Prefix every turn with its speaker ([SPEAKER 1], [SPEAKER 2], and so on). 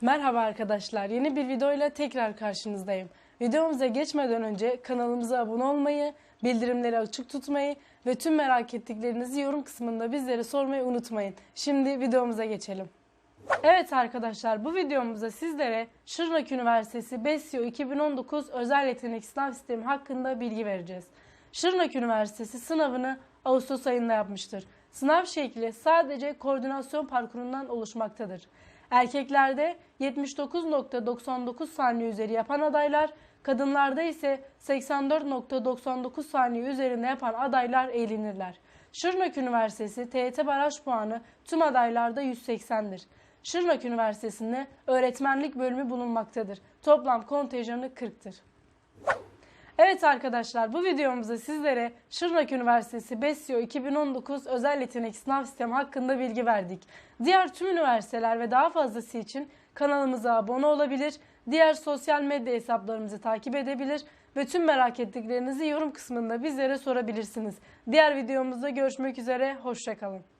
[SPEAKER 1] Merhaba arkadaşlar. Yeni bir videoyla tekrar karşınızdayım. Videomuza geçmeden önce kanalımıza abone olmayı, bildirimleri açık tutmayı ve tüm merak ettiklerinizi yorum kısmında bizlere sormayı unutmayın. Şimdi videomuza geçelim. Evet arkadaşlar bu videomuzda sizlere Şırnak Üniversitesi BESYO 2019 özel yetenek sınav sistemi hakkında bilgi vereceğiz. Şırnak Üniversitesi sınavını Ağustos ayında yapmıştır. Sınav şekli sadece koordinasyon parkurundan oluşmaktadır. Erkeklerde 79.99 saniye üzeri yapan adaylar, kadınlarda ise 84.99 saniye üzerinde yapan adaylar eğlenirler. Şırnak Üniversitesi TYT baraj puanı tüm adaylarda 180'dir. Şırnak Üniversitesi'nde öğretmenlik bölümü bulunmaktadır. Toplam kontenjanı 40'tır. Evet arkadaşlar bu videomuzda sizlere Şırnak Üniversitesi BESYO 2019 özel yetenek sınav sistemi hakkında bilgi verdik. Diğer tüm üniversiteler ve daha fazlası için kanalımıza abone olabilir, diğer sosyal medya hesaplarımızı takip edebilir ve tüm merak ettiklerinizi yorum kısmında bizlere sorabilirsiniz. Diğer videomuzda görüşmek üzere, hoşçakalın.